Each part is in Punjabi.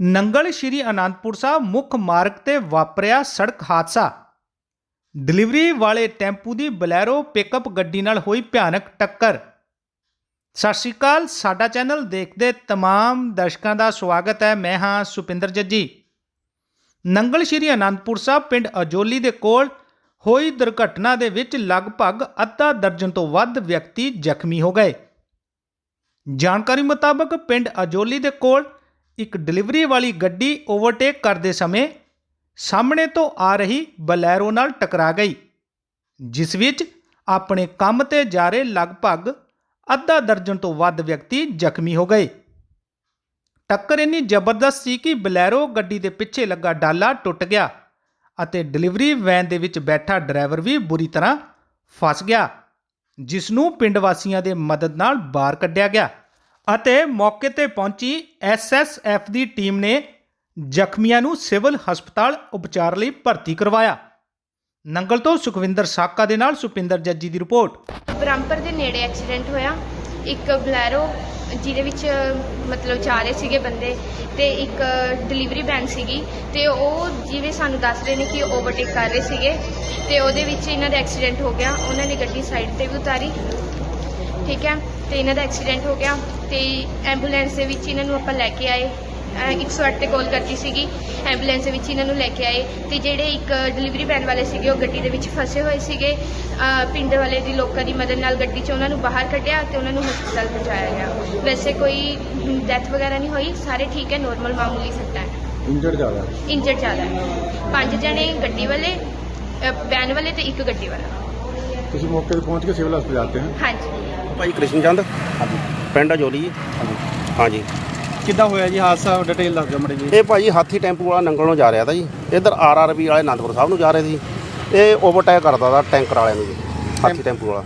ਨੰਗਲ ਸ਼੍ਰੀ ਅਨੰਦਪੁਰ ਸਾਹਿਬ ਮੁੱਖ ਮਾਰਗ ਤੇ ਵਾਪਰਿਆ ਸੜਕ ਹਾਦਸਾ। ਡਿਲੀਵਰੀ ਵਾਲੇ ਟੈਂਪੂ ਦੀ ਬਲੈਰੋ ਪਿਕਅਪ ਗੱਡੀ ਨਾਲ ਹੋਈ ਭਿਆਨਕ ਟੱਕਰ। ਸਤਿ ਸ਼੍ਰੀ ਅਕਾਲ, ਸਾਡਾ ਚੈਨਲ ਦੇਖਦੇ ਤਮਾਮ ਦਰਸ਼ਕਾਂ ਦਾ ਸਵਾਗਤ ਹੈ। ਮੈਂ ਹਾਂ ਸੁਪਿੰਦਰ ਜੱਜੀ। ਨੰਗਲ ਸ਼੍ਰੀ ਅਨੰਦਪੁਰ ਸਾਹਿਬ ਪਿੰਡ ਅਜੋਲੀ ਦੇ ਕੋਲ ਹੋਈ ਦੁਰਘਟਨਾ ਦੇ ਵਿੱਚ ਲਗਭਗ ਅੱਧਾ ਦਰਜਨ ਤੋਂ ਵੱਧ ਵਿਅਕਤੀ ਜ਼ਖਮੀ ਹੋ ਗਏ। ਜਾਣਕਾਰੀ ਮੁਤਾਬਕ ਪਿੰਡ ਅਜੋਲੀ ਦੇ ਕੋਲ ਇੱਕ ਡਿਲੀਵਰੀ ਵਾਲੀ ਗੱਡੀ ਓਵਰਟੇਕ ਕਰਦੇ ਸਮੇਂ ਸਾਹਮਣੇ ਤੋਂ ਆ ਰਹੀ ਬਲੈਰੋ ਨਾਲ ਟਕਰਾ ਗਈ, ਜਿਸ ਵਿੱਚ ਆਪਣੇ ਕੰਮ ਤੇ ਜਾ ਰਹੇ ਲਗਭਗ ਅੱਧਾ ਦਰਜਨ ਤੋਂ ਵੱਧ ਵਿਅਕਤੀ ਜ਼ਖਮੀ ਹੋ ਗਏ। ਟੱਕਰ ਇੰਨੀ ਜ਼ਬਰਦਸਤ ਸੀ ਕਿ ਬਲੈਰੋ ਗੱਡੀ ਦੇ ਪਿੱਛੇ ਲੱਗਾ ਡਾਲਾ ਟੁੱਟ ਗਿਆ ਅਤੇ ਡਿਲੀਵਰੀ ਵੈਨ ਦੇ ਵਿੱਚ ਬੈਠਾ ਡਰਾਈਵਰ ਵੀ ਬੁਰੀ ਤਰ੍ਹਾਂ ਫਸ ਗਿਆ, ਜਿਸ ਨੂੰ ਪਿੰਡ ਵਾਸੀਆਂ ਦੇ ਮਦਦ ਨਾਲ ਬਾਹਰ ਕੱਢਿਆ ਗਿਆ। ਅਤੇ ਮੌਕੇ ਤੇ ਪਹੁੰਚੀ ਐਸਐਸਐਫ ਦੀ ਟੀਮ ਨੇ ਜ਼ਖਮੀਆਂ ਨੂੰ ਸਿਵਲ ਹਸਪਤਾਲ ਉਪਚਾਰ ਲਈ ਭਰਤੀ ਕਰਵਾਇਆ। ਨੰਗਲ ਤੋਂ ਸੁਖਵਿੰਦਰ ਸਾਕਾ ਦੇ ਨਾਲ ਸੁਪਿੰਦਰ ਜੱਜੀ ਦੀ ਰਿਪੋਰਟ। ਬ੍ਰਹਮਪੁਰ ਦੇ ਨੇੜੇ ਐਕਸੀਡੈਂਟ ਹੋਇਆ। ਇੱਕ ਬਲੈਰੋ ਜਿਹਦੇ ਵਿੱਚ, ਮਤਲਬ ਜਾ ਰਹੇ ਸੀਗੇ ਬੰਦੇ ਤੇ ਇੱਕ ਡਿਲੀਵਰੀ ਵੈਨ ਸੀਗੀ ਤੇ ਉਹ ਜਿਵੇਂ ਸਾਨੂੰ ਦੱਸ ਰਹੇ ਨੇ ਕਿ ਓਵਰਟੇਕ ਕਰ ਰਹੇ ਸੀਗੇ ਤੇ ਉਹਦੇ ਵਿੱਚ ਇਹਨਾਂ ਦਾ ਐਕਸੀਡੈਂਟ ਹੋ ਗਿਆ। ਉਹਨਾਂ ਨੇ ਗੱਡੀ ਸਾਈਡ ਤੇ ਵੀ ਉਤਾਰੀ। ਠੀਕ ਹੈ? ਤੇ ਇਹਨਾਂ ਦਾ ਐਕਸੀਡੈਂਟ ਹੋ ਗਿਆ ਤੇ ਐਂਬੂਲੈਂਸ ਦੇ ਵਿੱਚ ਇਹਨਾਂ ਨੂੰ ਆਪਾਂ ਲੈ ਕੇ ਆਏ। ਅਹ 108 ਤੇ ਕਾਲ ਕਰਤੀ ਸੀਗੀ। ਐਂਬੂਲੈਂਸ ਦੇ ਵਿੱਚ ਇਹਨਾਂ ਨੂੰ ਲੈ ਕੇ ਆਏ। ਤੇ ਜਿਹੜੇ ਇੱਕ ਡਿਲੀਵਰੀ ਵੈਨ ਵਾਲੇ ਸੀਗੇ ਉਹ ਗੱਡੀ ਦੇ ਵਿੱਚ ਫਸੇ ਹੋਏ ਸੀਗੇ। ਅਹ ਪਿੰਡ ਵਾਲੇ ਦੀ ਲੋਕਾਂ ਦੀ ਮਦਦ ਨਾਲ ਗੱਡੀ 'ਚ ਉਹਨਾਂ ਨੂੰ ਬਾਹਰ ਕੱਢਿਆ ਤੇ ਉਹਨਾਂ ਨੂੰ ਹਸਪਤਾਲ ਪਹੁੰਚਾਇਆ ਗਿਆ। ਵੈਸੇ ਕੋਈ ਡੈਥ ਵਗੈਰਾ ਨਹੀਂ ਹੋਈ। ਸਾਰੇ ਠੀਕ ਹੈ ਨੋਰਮਲ ਮਾਮੂਲੀ ਸੱਟਾਂ ਹੈ। ਇੰਜਰਡ ਜ਼ਿਆਦਾ। ਇੰਜਰਡ ਜ਼ਿਆਦਾ ਹੈ। ਪੰਜ ਜਣੇ ਗੱਡੀ ਵਾਲੇ ਵੈਨ ਵਾਲੇ ਤੇ ਇੱਕ ਗੱਡੀ ਵਾਲਾ। ਤੁਸੀਂ ਮੌਕੇ ਤੇ ਪਹੁੰਚ ਕੇ ਸਿਵਲ ਹਸਪਤਾਲ ਜਾਂਦੇ ਹੋ? ਹਾਂਜੀ। ਭਾਈ ਕ੍ਰਿਸ਼ਨ ਚੰਦ ਹਾਂਜੀ। ਪਿੰਡ ਅਜੋਲੀ ਜੀ? ਹਾਂਜੀ। ਕਿੱਦਾਂ ਹੋਇਆ ਜੀ ਹਾਦਸਾ? ਡਿਟੇਲ ਦੱਸ ਦਿਓ ਮੜੇ ਜੀ ਇਹ ਭਾਈ ਹਾਥੀ ਟੈਂਪੂ ਵਾਲਾ ਨੰਗਲ ਨੂੰ ਜਾ ਰਿਹਾ ਤਾ ਜੀ। ਇੱਧਰ ਆਰਆਰਬੀ ਵਾਲੇ ਆਨੰਦਪੁਰ ਸਾਹਿਬ ਨੂੰ ਜਾ ਰਹੇ ਸੀ ਇਹ ਓਵਰਟੇਕ ਕਰਦਾ ਤਾ ਟੈਂਕਰ ਵਾਲਿਆਂ ਨੂੰ ਜੀ ਹਾਥੀ ਟੈਂਪੂ ਵਾਲਾ।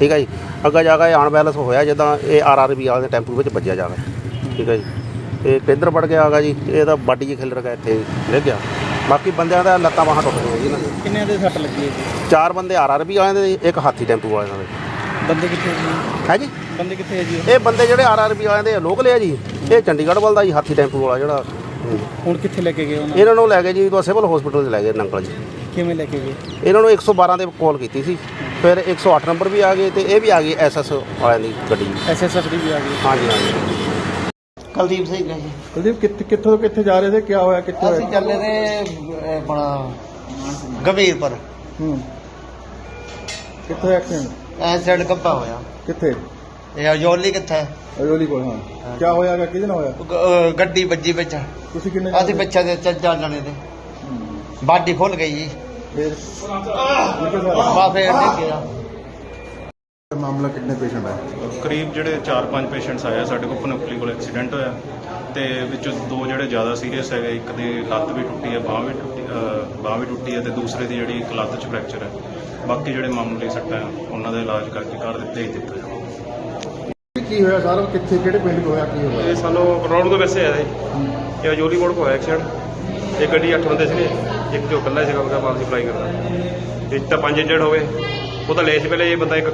ਠੀਕ ਹੈ ਜੀ। ਅੱਗਾ ਜਾ ਕੇ ਅਨਬੈਲੈਂਸ ਹੋਇਆ ਜਦੋਂ ਇਹ ਆਰਆਰਬੀ ਵਾਲੇ ਦੇ ਟੈਂਪੂ ਵਿੱਚ ਵੱਜਿਆ ਜਾ ਕੇ ਠੀਕ ਹੈ ਜੀ। ਤੇ ਕਿੱਧਰ ਵੜ ਗਿਆ ਹੈਗਾ ਜੀ? ਇਹਦਾ ਬਾਡੀ ਜੀ ਖਿਲ ਰਗਾ ਇੱਥੇ ਡਿੱਗ ਗਿਆ। ਬਾਕੀ ਬੰਦਿਆਂ ਦਾ ਲੱਤਾਂ ਬਾਹਾਂ ਟੁੱਟ ਗਈਆਂ ਜੀ ਇਹਨਾਂ ਦੇ। ਕਿੰਨੇ ਦੇ ਸੱਟ ਲੱਗੀ ਹੈ ਜੀ? ਚਾਰ ਬੰਦੇ ਆਰਆਰਬੀ ਵਾਲਿਆਂ ਦੇ ਇੱਕ ਹਾਥੀ ਟੈਂਪੂ ਵਾਲਿਆਂ ਦੇ। ਬੰਦੇ ਕਿੱਥੇ ਜੀ? ਹੈ ਜੀ? ਬੰਦੇ ਕਿੱਥੇ ਹੈ ਜੀ ਇਹ ਬੰਦੇ ਜਿਹੜੇ ਆਰਆਰਬੀ ਵਾਲਿਆਂ ਦੇ ਲੋਕ ਲਿਆ ਜੀ। ਇਹ ਚੰਡੀਗੜ੍ਹ ਵੱਲ ਦਾ ਜੀ ਹਾਥੀ ਟੈਂਪੂ ਵਾਲਾ ਜਿਹੜਾ। ਹਮ। ਹੁਣ ਕਿੱਥੇ ਲੈ ਕੇ ਗਏ ਉਹਨਾਂ ਇਹਨਾਂ ਨੂੰ ਲੈ ਕੇ ਜੀ ਤੋਂ ਸਿਵਲ ਹਸਪੀਟਲ 'ਚ ਲੈ ਗਏ ਨੰਗਲ ਜੀ। ਕਿਵੇਂ ਲੈ ਕੇ ਗਏ? ਇਹਨਾਂ ਨੂੰ 112 ਤੇ ਕਾਲ ਕੀਤੀ ਸੀ। ਫਿਰ 108 ਨੰਬਰ ਵੀ ਆ ਗਏ ਤੇ ਇਹ ਵੀ ਆ ਗਈ ਐਸਐਸ ਵਾਲਿਆਂ ਦੀ ਗੱਡੀ। ਐਸਐਸਐਫ ਦੀ ਵੀ ਆ ਗਈ। ਹਾਂਜੀ ਹਾਂਜੀ। ਕੁਲਦੀਪ ਸਿੰਘ ਨੇ ਜੀ। ਕੁਲਦੀਪ ਕਿੱਥੇ ਕਿੱਥੋਂ ਤੋਂ ਕਿੱਥੇ ਜਾ ਰਹੇ ਤੇ ਕੀ ਹੋਇਆ? ਕਿੱਥੇ ਅਸੀਂ ਹੋਇਆ ਚੱਲੇ ਨੇ ਆਪਣਾ ਗੰਭੀਰਪੁਰ ਹੂੰ। ਕਿੱਥੇ ਐਕਸੀਡੈਂਟ? ਐਕਸੀਡੈਂਟ ਕੱਪਾ ਹੋਇਆ। ਕਿੱਥੇ? ਇਹ ਅਜੋਲੀ ਕਿੱਥੇ? ਹੈ? ਅਯੋਲੀ ਕੋਲ ਹਾਂ। ਕੀ ਹੋਇਆਗਾ ਕਿਹਦੇ ਨਾਲ ਹੋਇਆ? ਗ- ਅਹ ਗੱਡੀ ਵੱਜੀ ਵਿੱਚ। ਤੁਸੀਂ ਕਿੰਨੇ ਅਸੀਂ ਪਿੱਛੇ ਦੇ ਚੱਲ ਚੱਲ ਜਾਣੇ ਤੇ ਬਾਡੀ ਖੁੱਲ ਗਈ ਜੀ। ਫਿਰ? ਕਿੱਥੇ ਸਾਰਾ। ਬਾ ਫੇਰ ਡਿੱਗ ਗਿਆ। ਮਾਮਲਾ ਕਿੰਨੇ ਪੇਸ਼ੈਂਟ ਹੈ ਕਰੀਬ ਜਿਹੜੇ 4-5 ਪੇਸ਼ੈਂਟਸ ਆਏ ਆ ਸਾਡੇ ਕੋਲ ਪਨੋਪਲੀ ਕੋਲ ਐਕਸੀਡੈਂਟ ਹੋਇਆ। ਤੇ ਵਿੱਚੋਂ ਦੋ ਜਿਹੜੇ ਜ਼ਿਆਦਾ ਸੀਰੀਅਸ ਹੈਗੇ ਇੱਕ ਦੀ ਲੱਤ ਵੀ ਟੁੱਟੀ ਹੈ ਬਾਹ ਵੀ ਟੁੱਟੀ ਬਾਹ ਵੀ ਟੁੱਟੀ ਹੈ ਤੇ ਦੂਸਰੇ ਦੀ ਜਿਹੜੀ ਇੱਕ ਲੱਤ 'ਚ ਫ੍ਰੈਕਚਰ ਹੈ। ਬਾਕੀ ਜਿਹੜੇ ਮਾਮੂਲੀ ਸੱਟਾਂ ਆ ਉਹਨਾਂ ਦਾ ਇਲਾਜ ਕਰਕੇ ਘਰ ਦਿੱਤੇ ਹੀ ਦਿੱਤਾ ਕੀ ਹੋਇਆ ਸਾਰਾ? ਕਿੱਥੇ ਕਿਹੜੇ ਪਿੰਡ ਹੋਇਆ ਕੀ ਹੋਇਆ? ਇਹ ਸਾਨੂੰ ਰੋਡ ਤੋਂ ਵੈਸੇ ਆਇਆ ਸੀ। ਇਹ ਅਜੋਲੀ ਮੋੜ ਕੋ ਹੋਇਆ ਐਕਸੀਡੈਂਟ ਇਹ ਗੱਡੀ 8 ਬੰਦੇ ਸੀਗੇ ਇੱਕ ਜੋ ਇਕੱਲਾ ਸੀਗਾ ਉਹਦਾ ਮਾਲ ਸਪਲਾਈ ਕਰਦਾ। ਇੱਕ ਤਾਂ ਪੰਜ ਇੰਜਰਡ ਹੋ ਗਏ। ਉਹ ਤਾਂ ਲੈ ਸੀ ਪਹਿਲੇ ਇਹ ਬੰਦਾ ਇੱਕ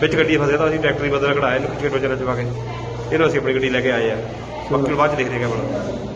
ਵਿੱਚ ਗੱਡੀ ਫਸਿਆ ਤਾਂ ਅਸੀਂ ਟਰੈਕਟਰ ਬਦਲ ਕਢਾਇਆ ਇਹਨੂੰ ਖਿੱਚ ਕੇ ਟੋਚਰ ਚਵਾ ਕੇ। ਇਹਨੂੰ ਅਸੀਂ ਆਪਣੀ ਗੱਡੀ ਲੈ ਕੇ ਆਏ ਆ। ਬਾਕੀ ਬਾਅਦ ਚ ਦੇਖਦੇ ਹਾਂ ਕਿਆ ਬਣਦਾ।